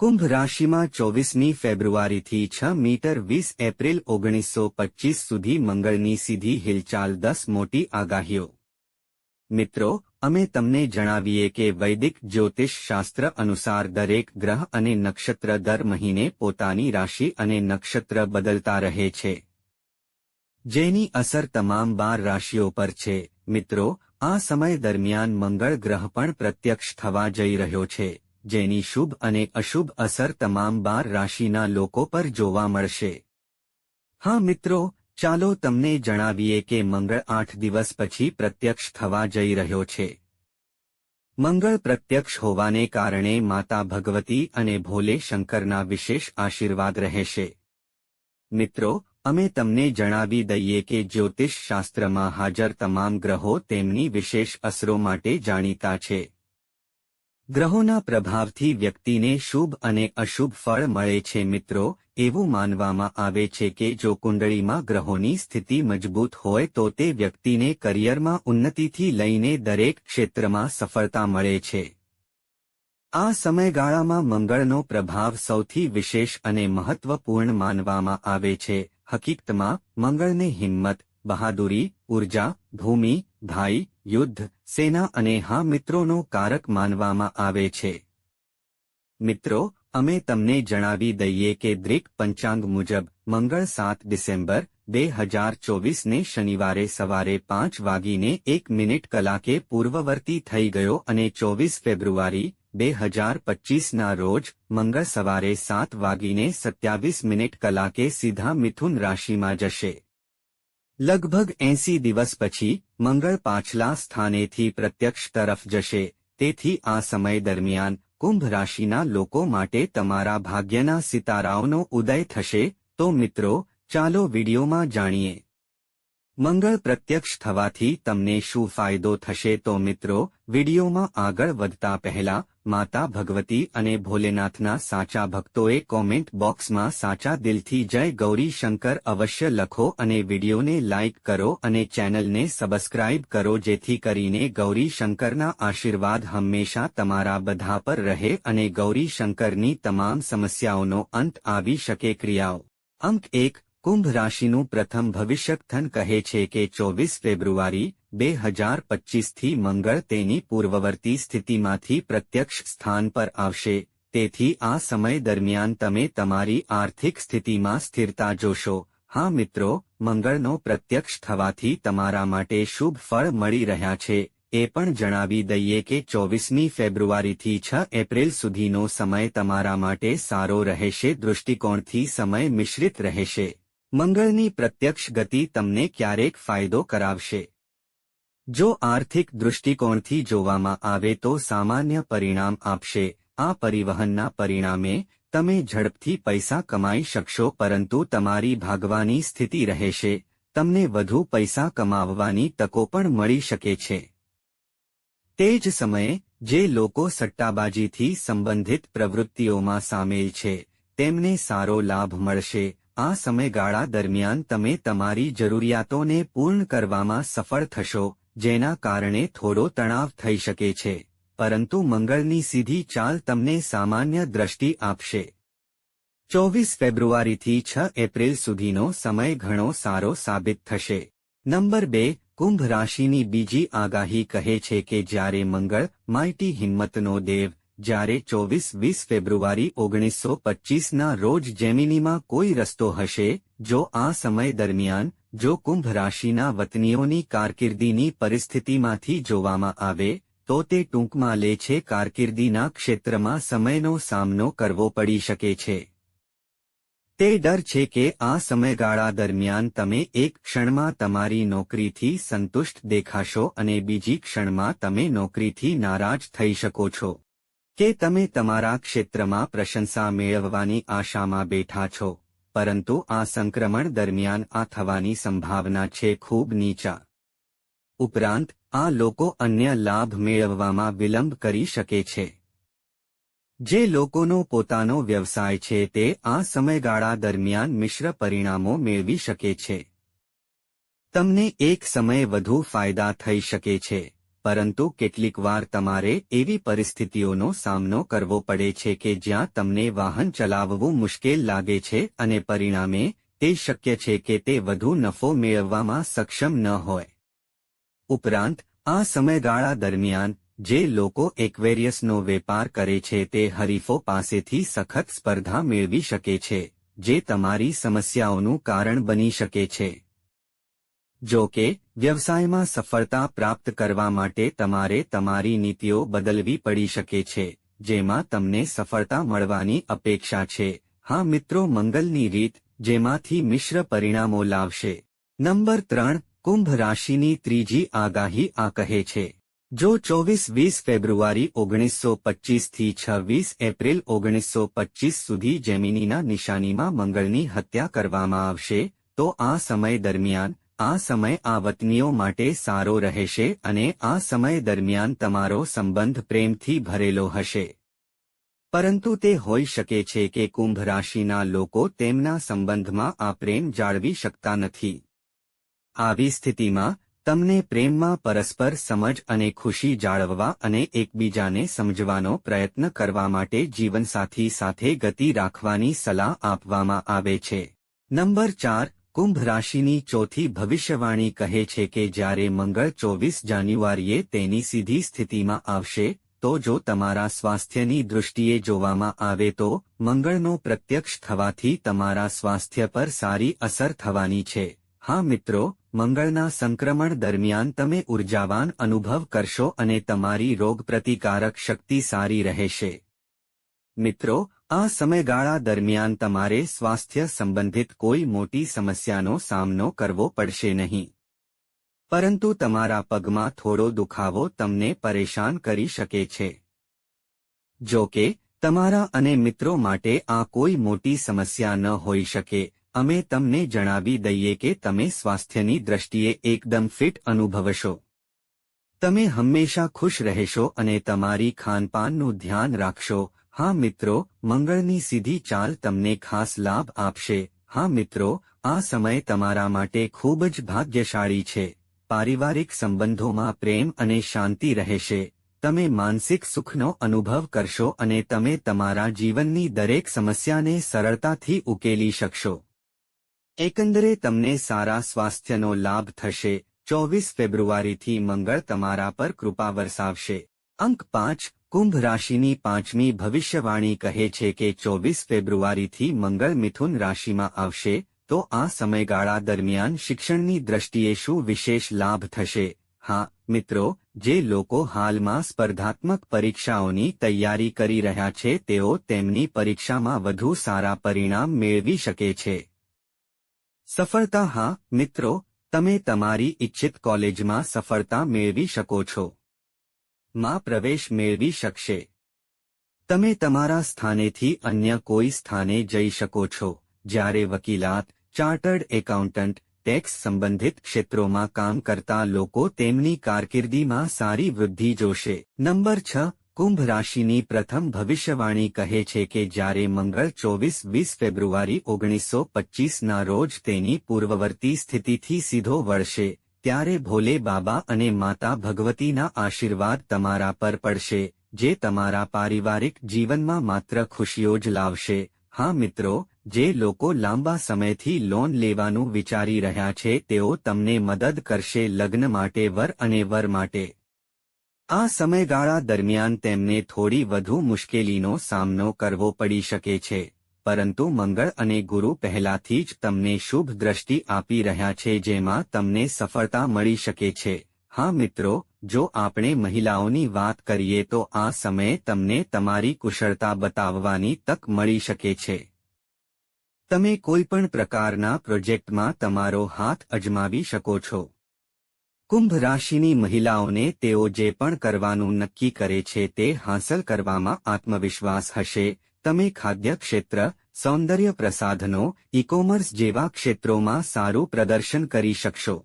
કુંભ રાશિમાં ચોવીસમી ફેબ્રુઆરીથી છ મીટર વીસ એપ્રિલ ઓગણીસો પચીસ સુધી મંગળની સીધી હિલચાલ દસ મોટી આગાહીઓ. મિત્રો, અમે તમને જણાવીએ કે વૈદિક જ્યોતિષ શાસ્ત્ર અનુસાર દરેક ગ્રહ અને નક્ષત્ર દર મહિને પોતાની રાશિ અને નક્ષત્ર બદલતા રહે છે. જેની અસર તમામ બાર રાશિઓ પર છે. મિત્રો, આ સમય દરમિયાન મંગળ ગ્રહ પણ પ્રત્યક્ષ થવા જઈ રહ્યો છે. જેની શુભ અને અશુભ અસર તમામ બાર રાશિના લોકો પર જોવા મળશે. હા મિત્રો, ચાલો તમને જણાવીએ કે મંગળ આઠ દિવસ પછી પ્રત્યક્ષ થવા જઈ રહ્યો છે. મંગળ પ્રત્યક્ષ હોવાને કારણે માતા ભગવતી અને ભોલે શંકરના વિશેષ આશીર્વાદ રહેશે. મિત્રો, અમે તમને જણાવી દઈએ કે જ્યોતિષ શાસ્ત્રમાં હાજર તમામ ગ્રહો તેમની વિશેષ અસરો માટે જાણીતા છે. ગ્રહોના પ્રભાવથી વ્યક્તિને શુભ અને અશુભ ફળ મળે છે મિત્રો, એવું માનવામાં આવે છે કે જો કુંડળીમાં ગ્રહોની સ્થિતિ મજબૂત હોય તો તે વ્યક્તિને કરિયરમાં ઉન્નતિથી લઈને દરેક ક્ષેત્રમાં સફળતા મળે છે. આ સમયગાળામાં મંગળનો પ્રભાવ સૌથી વિશેષ અને મહત્વપૂર્ણ માનવામાં આવે છે. હકીકતમાં, મંગળને હિંમત બહાદુરી, ઊર્જા, ભૂમિ, ભાઈ, યુદ્ધ, સેના અને હા મિત્રોનો કારક માનવામાં આવે છે. મિત્રો, અમે તમને જણાવી દઈએ કે દ્રિક પંચાંગ મુજબ મંગળ સાત ડિસેમ્બર, બે હજાર ચોવીસને શનિવારે સવારે પાંચ વાગીને એક મિનિટ કલાકે પૂર્વવર્તી થઈ ગયો અને ચોવીસ ફેબ્રુઆરી, બે હજાર પચીસના રોજ મંગળ સવારે સાત વાગીને સત્યાવીસ મિનિટ કલાકે સીધા મિથુન રાશિમાં જશે. લગભગ એંસી દિવસ પછી મંગળ પાછલા સ્થાનેથી પ્રત્યક્ષ તરફ જશે. તેથી આ સમય દરમિયાન કુંભ રાશિના લોકો માટે તમારા ભાગ્યના સિતારાઓનો ઉદય થશે. તો મિત્રો, ચાલો વિડીયોમાં જાણીએ. મંગળ પ્રત્યક્ષ થવાથી તમને શું ફાયદો થશે તો મિત્રો, વિડીયોમાં આગળ વધતા પહેલા, માતા ભગવતી અને ભોલેનાથના સાચા ભક્તોએ કોમેન્ટ બોક્સમાં સાચા દિલથી જય ગૌરી શંકર અવશ્ય લખો અને વિડીયોને લાઇક કરો અને ચેનલને સબસ્ક્રાઇબ કરો જેથી કરીને ગૌરી શંકરના આશીર્વાદ હંમેશા તમારા બધા પર રહે અને ગૌરી શંકરની તમામ સમસ્યાઓનો અંત આવી શકે ક્રિયાઓ. અંક એક કુંભ રાશિનું પ્રથમ ભવિષ્યથન કહે છે કે ચોવીસ ફેબ્રુઆરી, બે હજાર પચીસથી મંગળ તેની પૂર્વવર્તી સ્થિતિમાંથી પ્રત્યક્ષ સ્થાન પર આવશે. તેથી આ સમય દરમિયાન તમે તમારી આર્થિક સ્થિતિમાં સ્થિરતા જોશો. હા મિત્રો, મંગળનો પ્રત્યક્ષ થવાથી તમારા માટે શુભ ફળ મળી રહ્યા છે. એ પણ જણાવી દઈએ કે ચોવીસમી ફેબ્રુઆરીથી છ એપ્રિલ સુધીનો સમય તમારા માટે સારો રહેશે, દૃષ્ટિકોણથી સમય મિશ્રિત રહેશે. મંગળની પ્રત્યક્ષ ગતિ તમને ક્યારેક ફાયદો કરાવશે. જો આર્થિક દૃષ્ટિકોણથી જોવામાં આવે તો સામાન્ય પરિણામ આપશે. આ પરિવહનના પરિણામે, તમે ઝડપથી પૈસા કમાઈ શકશો પરંતુ તમારી ભાગવાની સ્થિતિ રહેશે. તમને વધુ પૈસા કમાવવાની તકો પણ મળી શકે છે. તે જ સમયે, જે લોકો સટ્ટાબાજીથી સંબંધિત પ્રવૃત્તિઓમાં સામેલ છે, તેમને સારો લાભ મળશે. આ સમયગાળા દરમિયાન તમે તમારી જરૂરિયાતોને પૂર્ણ કરવામાં સફળ થશો, જેના કારણે થોડો તણાવ થઈ શકે છે. પરંતુ મંગળની સીધી ચાલ તમને સામાન્ય દ્રષ્ટિ આપશે. ચોવીસ ફેબ્રુઆરીથી છ એપ્રિલ સુધીનો સમય ઘણો સારો સાબિત થશે. નંબર બે, કુંભ રાશિની બીજી આગાહી કહે છે કે જ્યારે મંગળ માઇટી હિંમતનો દેવ જ્યારે ચોવીસ વીસ ફેબ્રુઆરી ઓગણીસો પચીસના રોજ જેમિનીમાં કોઈ રસ્તો હશે, જો આ સમય દરમિયાન, જો કુંભ રાશિના વતનીઓની કારકિર્દીની પરિસ્થિતિમાંથી જોવામાં આવે, તો તે ટૂંકમાં લે છે કારકિર્દીના ક્ષેત્રમાં સમયનો સામનો કરવો પડી શકે છે. તે ડર છે કે આ સમયગાળા દરમિયાન તમે એક ક્ષણમાં તમારી નોકરીથી સંતુષ્ટ દેખાશો અને બીજી ક્ષણમાં તમે નોકરીથી નારાજ થઈ શકો છો. કે તમે તમારા ક્ષેત્રમાં પ્રશંસા મેળવવાની આશામાં બેઠા છો, પરંતુ આ સંક્રમણ દરમિયાન આ થવાની સંભાવના છે ખૂબ નીચા. ઉપરાંત, આ લોકો અન્ય લાભ મેળવવામાં વિલંબ કરી શકે છે. જે લોકોનો પોતાનો વ્યવસાય છે તે આ સમયગાળા દરમિયાન મિશ્ર પરિણામો મેળવી શકે છે. તમને એક સમય વધુ ફાયદા થઈ શકે છે. પરંતુ કેટલીકવાર તમારે એવી પરિસ્થિતિઓનો સામનો કરવો પડે છે કે જ્યાં તમને વાહન ચલાવવું મુશ્કેલ લાગે છે અને પરિણામે તે શક્ય છે કે તે વધુ નફો મેળવવામાં સક્ષમ ન હોય. ઉપરાંત, આ સમયગાળા દરમિયાન, જે લોકો એક્વેરિયસનો વેપાર કરે છે તે હરીફો પાસેથી સખત સ્પર્ધા મેળવી શકે છે, જે તમારી સમસ્યાઓનું કારણ બની શકે છે. જો કે, વ્યવસાયમાં સફળતા પ્રાપ્ત કરવા માટે તમારે તમારી નીતિઓ બદલવી પડી શકે છે, જેમાં તમને સફળતા મળવાની અપેક્ષા છે. હા મિત્રો, મંગલની રીત, જેમાંથી મિશ્ર પરિણામો લાવશે. નંબર ત્રણ, કુંભ રાશિની ત્રીજી આગાહી આ કહે છે. જો ચોવીસ વીસ ફેબ્રુઆરી ઓગણીસો પચ્ચીસથી છવ્વીસ એપ્રિલ ઓગણીસો પચ્ચીસ સુધી જેમિનીના નિશાનીમાં મંગળની હત્યા કરવામાં આવશે, તો આ સમય દરમિયાન આ સમય આ વતનીઓ માટે સારો રહેશે અને આ સમય દરમિયાન તમારો સંબંધ પ્રેમથી ભરેલો હશે. પરંતુ તે હોઈ શકે છે કે કુંભ રાશિના લોકો તેમના સંબંધમાં આ પ્રેમ જાળવી શકતા નથી. આવી સ્થિતિમાં, તમને પ્રેમમાં પરસ્પર સમજ અને ખુશી જાળવવા અને એકબીજાને સમજવાનો પ્રયત્ન કરવા માટે જીવનસાથી સાથે ગતિ રાખવાની સલાહ આપવામાં આવે છે. નંબર ચાર કુંભ રાશિની ચોથી ભવિષ્યવાણી કહે છે કે જ્યારે મંગળ ચોવીસ જાન્યુઆરીએ તેની સીધી સ્થિતિમાં આવશે, તો જો તમારા સ્વાસ્થ્યની દૃષ્ટિએ જોવામાં આવે તો, મંગળનો પ્રત્યક્ષ થવાથી તમારા સ્વાસ્થ્ય પર સારી અસર થવાની છે. હા મિત્રો, મંગળના સંક્રમણ દરમિયાન તમે ઉર્જાવાન અનુભવ કરશો અને તમારી રોગપ્રતિકારક શક્તિ સારી રહેશે. મિત્રો, આ સમયગાળા દરમિયાન તમારે સ્વાસ્થ્ય સંબંધિત કોઈ મોટી સમસ્યાનો સામનો કરવો પડશે નહીં. પરંતુ તમારા પગમાં થોડો દુખાવો તમને પરેશાન કરી શકે છે. જો કે, તમારા અને મિત્રો માટે આ કોઈ મોટી સમસ્યા ન હોઈ શકે, અમે તમને જણાવી દઈએ કે તમે સ્વાસ્થ્યની દ્રષ્ટિએ એકદમ ફિટ અનુભવશો. તમે હંમેશા ખુશ રહેશો અને તમારી ખાનપાનનું ધ્યાન રાખશો હા મિત્રો, મંગળની સીધી ચાલ તમને ખાસ લાભ આપશે. હા મિત્રો, આ સમય તમારા માટે ખૂબ જ ભાગ્યશાળી છે. પારિવારિક સંબંધોમાં પ્રેમ અને શાંતિ રહેશે. તમે માનસિક સુખનો અનુભવ કરશો અને તમે તમારા જીવનની દરેક સમસ્યાને સરળતાથી ઉકેલી શકશો. એકંદરે તમને સારા સ્વાસ્થ્યનો લાભ થશે. ચોવીસ ફેબ્રુઆરીથી મંગળ તમારા પર કૃપા વરસાવશે. અંક પાંચ કુંભ રાશિની પાંચમી ભવિષ્યવાણી કહે છે કે ચોવીસ ફેબ્રુઆરીથી મંગળ મિથુન રાશિમાં આવશે, તો આ સમયગાળા દરમિયાન શિક્ષણની દ્રષ્ટિએ શું વિશેષ લાભ થશે? હા, મિત્રો, જે લોકો હાલમાં સ્પર્ધાત્મક પરીક્ષાઓની તૈયારી કરી રહ્યા છે, તેઓ તેમની પરીક્ષામાં વધુ સારા પરિણામ મેળવી શકે છે. સફળતા હા, મિત્રો, તમે તમારી ઇચ્છિત કોલેજમાં સફળતા મેળવી શકો છો. માં પ્રવેશ મેળવી શકશે. તમે તમારા સ્થાનેથી અન્ય કોઈ સ્થાને જઈ શકો છો, જ્યારે વકીલાત, ચાર્ટર્ડ એકાઉન્ટન્ટ, ટેક્સ સંબંધિત ક્ષેત્રોમાં કામ કરતા લોકો તેમની કારકિર્દીમાં સારી વૃદ્ધિ જોશે. નંબર છ, કુંભ રાશિની પ્રથમ ભવિષ્યવાણી કહે છે કે જ્યારે મંગળ ચોવીસ વીસ ફેબ્રુઆરી ઓગણીસો પચ્ચીસના રોજ તેની પૂર્વવર્તી સ્થિતિથી સીધો વળશે ત્યારે ભોલે બાબા અને માતા ભગવતીના આશીર્વાદ તમારા પર પડશે, જે તમારા પારિવારિક જીવનમાં માત્ર ખુશીઓ જ લાવશે. હા મિત્રો, જે લોકો લાંબા સમયથી લોન લેવાનું વિચારી રહ્યા છે, તેઓ તમને મદદ કરશે લગ્ન માટે, વર અને વર માટે. આ સમયગાળા દરમિયાન તેમને થોડી વધુ મુશ્કેલીનો સામનો કરવો પડી શકે છે. પરંતુ મંગળ અને ગુરુ પહેલાથી જ તમને શુભ દ્રષ્ટિ આપી રહ્યા છે જેમાં તમને સફળતા મળી શકે છે. હા મિત્રો, જો આપણે મહિલાઓની વાત કરીએ તો આ સમયે તમને તમારી કુશળતા બતાવવાની તક મળી શકે છે. તમે કોઈપણ પ્રકારના પ્રોજેક્ટમાં તમારો હાથ અજમાવી શકો છો. કુંભ રાશિની મહિલાઓને તેઓ જે પણ કરવાનું નક્કી કરે છે તે હાંસલ કરવામાં આત્મવિશ્વાસ હશે. તમે ખાદ્ય ક્ષેત્ર સૌંદર્ય પ્રસાધનો ઇકોમર્સ જેવા ક્ષેત્રોમાં સારું પ્રદર્શન કરી શકશો.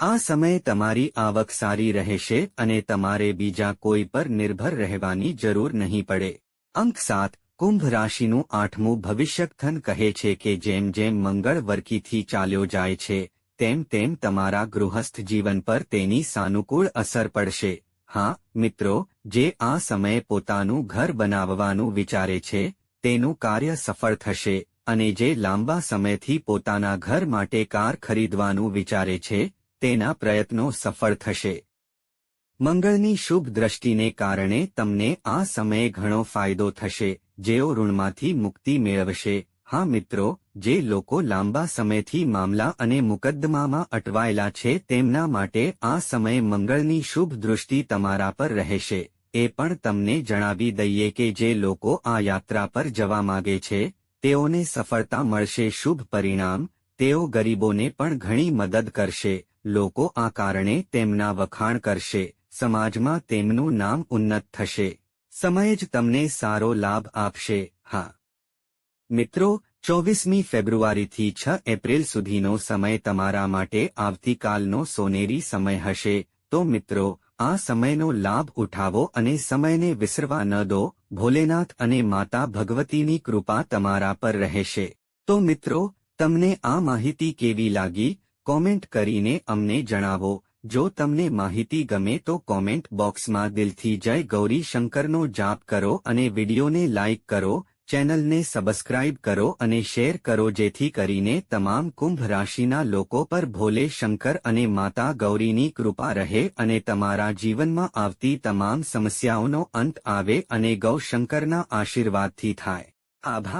આ સમયે તમારી આવક સારી રહેશે અને તમારે બીજા કોઈ પર નિર્ભર રહેવાની જરૂર નહીં પડે. અંક સાત, કુંભ રાશિનું આઠમું ભવિષ્યકથન કહે છે કે જેમ જેમ મંગળ વર્કીથી ચાલ્યો જાય છે, તેમ તેમ તમારા ગૃહસ્થ જીવન પર તેની સાનુકૂળ અસર પડશે. હા, મિત્રો, જે આ સમયે પોતાનું ઘર બનાવવાનું વિચારે છે, તેનું કાર્ય સફળ થશે, અને જે લાંબા સમયથી પોતાના ઘર માટે કાર ખરીદવાનું વિચારે છે, તેના પ્રયત્નો સફળ થશે. મંગળની શુભ દ્રષ્ટિને કારણે તમને આ સમયે ઘણો ફાયદો થશે, જેઓ ઋણમાંથી મુક્તિ મેળવશે. હા, મિત્રો જે લોકો લાંબા સમયથી મામલા અને મુકદ્દમામાં અટવાયેલા છે તેમના માટે આ સમયે મંગળની શુભ દૃષ્ટિ તમારા પર રહેશે. એ પણ તમને જણાવી દઈએ કે જે લોકો આ યાત્રા પર જવા માગે છે, તેઓને સફળતા મળશે શુભ પરિણામ, તેઓ ગરીબોને પણ ઘણી મદદ કરશે. લોકો આ કારણે તેમના વખાણ કરશે, સમાજમાં તેમનું નામ ઉન્નત થશે. સમય જ તમને સારો લાભ આપશે. હા. મિત્રો ચોવીસમી ફેબ્રુઆરીથી છ એપ્રિલ સુધીનો સમય તમારા માટે આવતીકાલનો સોનેરી સમય હશે. તો મિત્રો, આ સમયનો લાભ ઉઠાવો અને સમયને વિસરવા ન દો. ભોલેનાથ અને માતા ભગવતીની કૃપા તમારા પર રહેશે. તો મિત્રો, તમને આ માહિતી કેવી લાગી? કોમેન્ટ કરીને અમને જણાવો. જો તમને માહિતી ગમે તો કોમેન્ટ બોક્સમાં દિલથી જય ગૌરી શંકરનો જાપ કરો અને વિડીયોને લાઇક કરો. ચેનલને સબસ્ક્રાઇબ કરો અને શેર કરો જેથી કરીને તમામ કુંભ રાશિના લોકો પર ભોલે શંકર અને માતા ગૌરીની કૃપા રહે અને તમારા જીવનમાં આવતી તમામ સમસ્યાઓનો અંત આવે અને ગૌશંકરના આશીર્વાદથી થાય. આભાર.